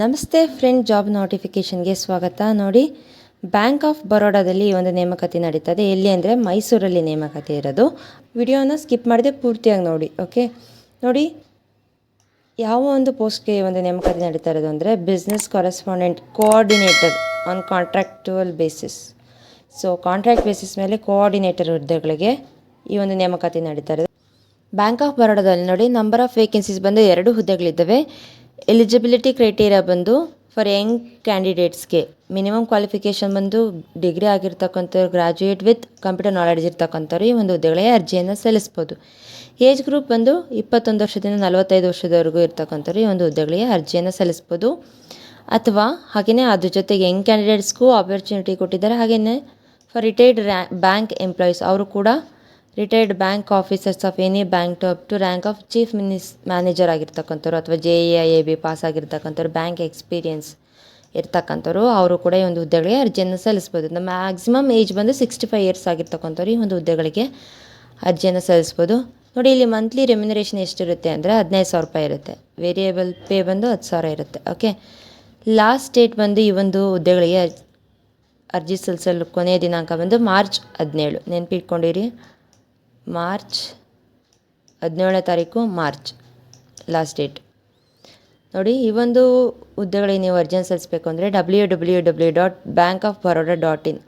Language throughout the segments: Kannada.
ನಮಸ್ತೆ ಫ್ರೆಂಡ್, ಜಾಬ್ ನೋಟಿಫಿಕೇಷನ್ಗೆ ಸ್ವಾಗತ. ನೋಡಿ, ಬ್ಯಾಂಕ್ ಆಫ್ ಬರೋಡಾದಲ್ಲಿ ಈ ಒಂದು ನೇಮಕಾತಿ ನಡೀತದೆ. ಎಲ್ಲಿ ಅಂದರೆ ಮೈಸೂರಲ್ಲಿ ನೇಮಕಾತಿ ಇರೋದು. ವಿಡಿಯೋನ ಸ್ಕಿಪ್ ಮಾಡದೆ ಪೂರ್ತಿಯಾಗಿ ನೋಡಿ, ಓಕೆ? ನೋಡಿ, ಯಾವ ಒಂದು ಪೋಸ್ಟ್ಗೆ ಒಂದು ನೇಮಕಾತಿ ನಡೀತಾ ಇರೋದು ಅಂದರೆ business correspondent coordinator on contractual basis. So, contract basis ಮೇಲೆ ಕೋಆರ್ಡಿನೇಟರ್ ಹುದ್ದೆಗಳಿಗೆ ಈ ಒಂದು ನೇಮಕಾತಿ ನಡೀತಾ ಇರೋದು. ಬ್ಯಾಂಕ್ ಆಫ್ ಬರೋಡಾದಲ್ಲಿ ನೋಡಿ, ನಂಬರ್ ಆಫ್ ವೇಕೆನ್ಸೀಸ್ ಬಂದು ಎರಡು ಹುದ್ದೆಗಳಿದ್ದಾವೆ. ಎಲಿಜಿಬಿಲಿಟಿ ಕ್ರೈಟೀರಿಯಾ ಬಂದು ಫಾರ್ ಯಂಗ್ ಕ್ಯಾಂಡಿಡೇಟ್ಸ್ಗೆ ಮಿನಿಮಮ್ ಕ್ವಾಲಿಫಿಕೇಷನ್ ಬಂದು ಡಿಗ್ರಿ ಆಗಿರ್ತಕ್ಕಂಥವ್ರು ಗ್ರಾಜ್ಯುಯೇಟ್ ವಿತ್ ಕಂಪ್ಯೂಟರ್ ನಾಲೆಡ್ಜ್ ಇರ್ತಕ್ಕಂಥವ್ರು ಈ ಒಂದು ಹುದ್ದೆಗಳಿಗೆ ಅರ್ಜಿಯನ್ನು ಸಲ್ಲಿಸ್ಬೋದು. ಏಜ್ ಗ್ರೂಪ್ ಬಂದು ಇಪ್ಪತ್ತೊಂದು ವರ್ಷದಿಂದ ನಲವತ್ತೈದು ವರ್ಷದವರೆಗೂ ಇರ್ತಕ್ಕಂಥವ್ರು ಈ ಒಂದು ಹುದ್ದೆಗಳಿಗೆ ಅರ್ಜಿಯನ್ನು ಸಲ್ಲಿಸ್ಬೋದು. ಅಥವಾ ಹಾಗೆಯೇ ಅದ್ರ ಜೊತೆಗೆ ಯಂಗ್ ಕ್ಯಾಂಡಿಡೇಟ್ಸ್ಗೂ ಆಪರ್ಚುನಿಟಿ ಕೊಟ್ಟಿದ್ದಾರೆ. ಹಾಗೆಯೇ ಫಾರ್ ರಿಟೈರ್ಡ್ ರ್ಯಾ ಬ್ಯಾಂಕ್ ಎಂಪ್ಲಾಯೀಸ್ ಅವರು ಕೂಡ retired bank officers of any bank to up to rank of chief ಮಿನಿಸ್ manager ಆಗಿರ್ತಕ್ಕಂಥವ್ರು ಅಥವಾ J A I A B pass ಆಗಿರ್ತಕ್ಕಂಥವ್ರು bank experience ಇರ್ತಕ್ಕಂಥವ್ರು, ಅವರು ಕೂಡ ಈ ಒಂದು ಹುದ್ದೆಗಳಿಗೆ ಅರ್ಜಿಯನ್ನು ಸಲ್ಲಿಸ್ಬೋದು. ನಮ್ಮ ಮ್ಯಾಕ್ಸಿಮಮ್ ಏಜ್ ಬಂದು ಸಿಕ್ಸ್ಟಿ ಫೈವ್ ಇಯರ್ಸ್ ಆಗಿರ್ತಕ್ಕಂಥವ್ರು ಈ ಒಂದು ಹುದ್ದೆಗಳಿಗೆ ಅರ್ಜಿಯನ್ನು ಸಲ್ಲಿಸ್ಬೋದು. ನೋಡಿ, ಇಲ್ಲಿ ಮಂತ್ಲಿ ರೆಮ್ಯುನರೇಷನ್ ಎಷ್ಟಿರುತ್ತೆ ಅಂದರೆ ಹದಿನೈದು ಸಾವಿರ ರೂಪಾಯಿ ಇರುತ್ತೆ. ವೇರಿಯೇಬಲ್ ಪೇ ಬಂದು ಹತ್ತು ಸಾವಿರ ಇರುತ್ತೆ ಓಕೆ ಲಾಸ್ಟ್ ಡೇಟ್ ಬಂದು ಈ ಒಂದು ಹುದ್ದೆಗಳಿಗೆ ಅರ್ಜಿ ಸಲ್ಲಿಸಲು ಕೊನೆಯ ದಿನಾಂಕ ಬಂದು ಮಾರ್ಚ್ ಹದಿನೇಳು. ನೆನಪಿಟ್ಕೊಂಡಿರಿ? ಮಾರ್ಚ್, ಹದಿನೇಳನೇ ತಾರೀಕು ಮಾರ್ಚ್ ಲಾಸ್ಟ್ ಡೇಟ್ ನೋಡಿ, ಈ ಒಂದು ಹುದ್ದೆಗಳಿಗೆ ನೀವು ಅರ್ಜಿಯನ್ನು ಸಲ್ಲಿಸಬೇಕು ಅಂದರೆ W W W dot Bank of Baroda dot in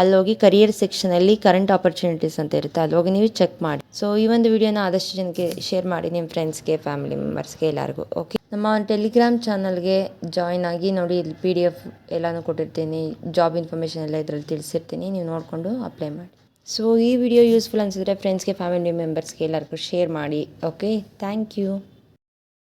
ಅಲ್ಲಿ ಹೋಗಿ ಕರಿಯರ್ ಸೆಕ್ಷನಲ್ಲಿ ಕರೆಂಟ್ ಆಪರ್ಚುನಿಟೀಸ್ ಅಂತ ಇರುತ್ತೆ. ಅಲ್ಲಿ ಹೋಗಿ ನೀವು ಚೆಕ್ ಮಾಡಿ. ಸೊ ಈ ಒಂದು ವಿಡಿಯೋನ ಆದಷ್ಟು ಜನಕ್ಕೆ ಶೇರ್ ಮಾಡಿ ನಿಮ್ಮ ಫ್ರೆಂಡ್ಸ್ಗೆ ಫ್ಯಾಮಿಲಿ ಮೆಂಬರ್ಸ್ಗೆ ಎಲ್ಲರಿಗೂ ಓಕೆ ನಮ್ಮ ಒಂದು ಟೆಲಿಗ್ರಾಮ್ ಚಾನಲ್ಗೆ ಜಾಯ್ನ್ ಆಗಿ ನೋಡಿ, ಇಲ್ಲಿ ಪಿ ಡಿ ಎಫ್ ಎಲ್ಲನೂ ಕೊಟ್ಟಿರ್ತೀನಿ. ಜಾಬ್ ಇನ್ಫಾರ್ಮೇಷನ್ ಎಲ್ಲ ಇದರಲ್ಲಿ ತಿಳಿಸಿರ್ತೀನಿ. ನೀವು ನೋಡಿಕೊಂಡು ಅಪ್ಲೈ ಮಾಡಿ. ಸೊ ಈ ವಿಡಿಯೋ ಯೂಸ್ಫುಲ್ ಅನಿಸಿದ್ರೆ ಫ್ರೆಂಡ್ಸ್ಗೆ ಫ್ಯಾಮಿಲಿ ಮೆಂಬರ್ಸ್ಗೆ ಎಲ್ಲರಿಗೂ ಶೇರ್ ಮಾಡಿ ಓಕೆ ಥ್ಯಾಂಕ್ ಯು